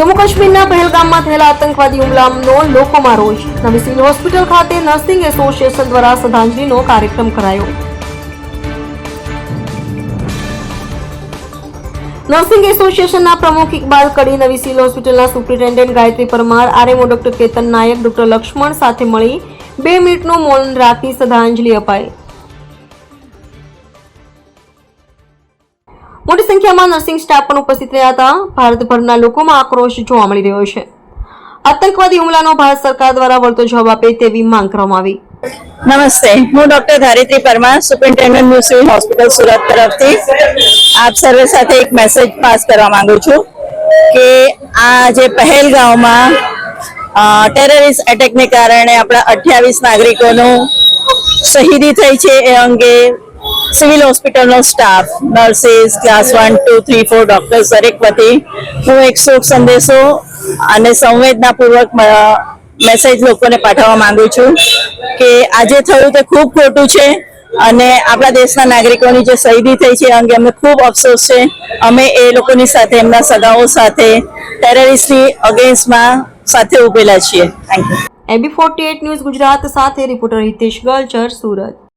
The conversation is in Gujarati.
જમ્મુ કાશ્મીરના પહેલગામમાં થયેલા આતંકવાદી હુમલાનો લોકોમાં રોષ. નવી સિવિલ હોસ્પિટલ ખાતે નર્સિંગ એસોસિએશન દ્વારા શ્રદ્ધાંજલિનો કાર્યક્રમ કરાયો. નર્સિંગ એસોસિએશનના પ્રમુખ ઇકબાલ કડી નવી સિવિલ હોસ્પિટલના superintendent Gayatri Parmar, RMO doctor Ketan Nayak, doctor Laxman સાથે મળી બે મિનિટનું મૌન રાખી શ્રદ્ધાંજલિ અપાઈ. મોટી સંખ્યામાં નર્સિંગ સ્ટાફ પણ ઉપસ્થિત રહ્યા હતા. ભારતભરના લોકોમાં આક્રોશ જોવા મળી રહ્યો છે. આતંકવાદી હુમલાનો ભારત સરકાર દ્વારા વળતો જવાબ આપે તેવી માંગ કરવામાં આવી. નમસ્તે. હું doctor Dharitri Parmar, superintendent new civil hospital Surat તરફથી આપ સર્વે સાથે એક મેસેજ પાસ કરવા માંગુ છું કે આ જે પહેલગાંવમાં ટેરરિસ્ટ એટેકને કારણે આપણા અઠ્યાવીસ નાગરિકોનું શહીદી થઈ છે એ અંગે સિવિલ હોસ્પિટલનો staff, nurses, class one, two, three, four, doctors, દરેક વતી હું એક શોક સંદેશો અને સંવેદનાપૂર્વક મેસેજ લોકોને પાઠવવા માંગુ છું કે આજે થયું તે ખૂબ ખોટું છે અને આપણા દેશના નાગરિકોની જે શહીદી થઈ છે અંગે અમને ખૂબ અફસોસ છે. અમે એ લોકોની સાથે, એમના સગાઓ સાથે, ટેરરિસ્ટની અગેન્સ્ટમાં સાથે ઉભેલા છીએ. Thank you AB forty news Gujarat સાથે રિપોર્ટર હિતેશ ગલચર, સુરત.